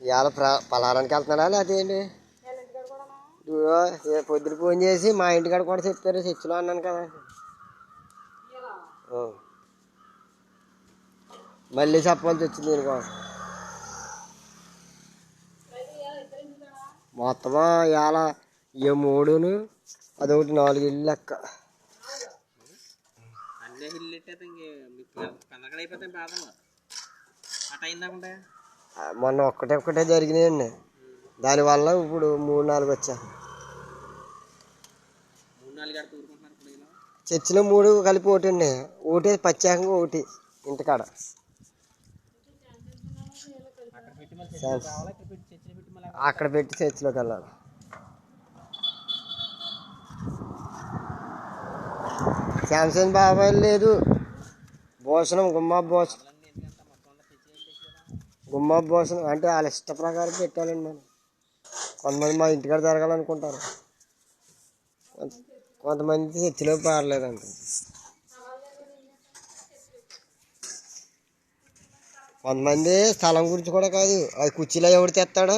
ఇవాళ ప్ర పలారానికి వెళ్తున్నాడా లేదేంటి పొద్దున ఫోన్ చేసి మా ఇంటికాడ కూడా చెప్పారు చర్చిలో అన్నాను కదా. మళ్ళీ చెప్పాల్సి వచ్చింది దీనికోసం మొత్తమా ఇవాళ ఏ మూడును అదొకటి నాలుగు ఇల్లు లెక్క. అన్నీ ఇల్లు ఎట్టేస్తే ఇంక మీకు పెందకడ అయిపోతే బాధలు అట అయిందాకుంటే మొన్న ఒక్కటే ఒక్కటే జరిగినాయండి. దానివల్ల ఇప్పుడు మూడు నాలుగు వచ్చా మూడు నాలుగు గంటలు ఊరుకుంటున్నారు ఇప్పుడు ఇలా చర్చిలో మూడు కలిపి ఒకటి అండి. ఒకటి ప్రత్యేకంగా ఒకటి ఇంటికాడ. అక్కడ పెట్టి చర్చిలోకి వెళ్ళాలి. శాంసంగ్ బాబాయ్ లేదు. భూషణం గుమ్మా భూషణం అన్నీ ఎందుకంటే మొత్తం అంతా చర్చిలో పెట్టేసి కదా గుమ్మా భోజనం అంటే వాళ్ళ ఇష్ట ప్రకారం పెట్టాలండి మనం కొంతమంది మా ఇంటికాడ జరగాలనుకుంటారు. కొంతమంది చర్చిలో పారలేదంట కొంతమంది స్థలం గురించి కూడా కాదు. అది కుర్చీలో ఎవడు తెస్తాడో?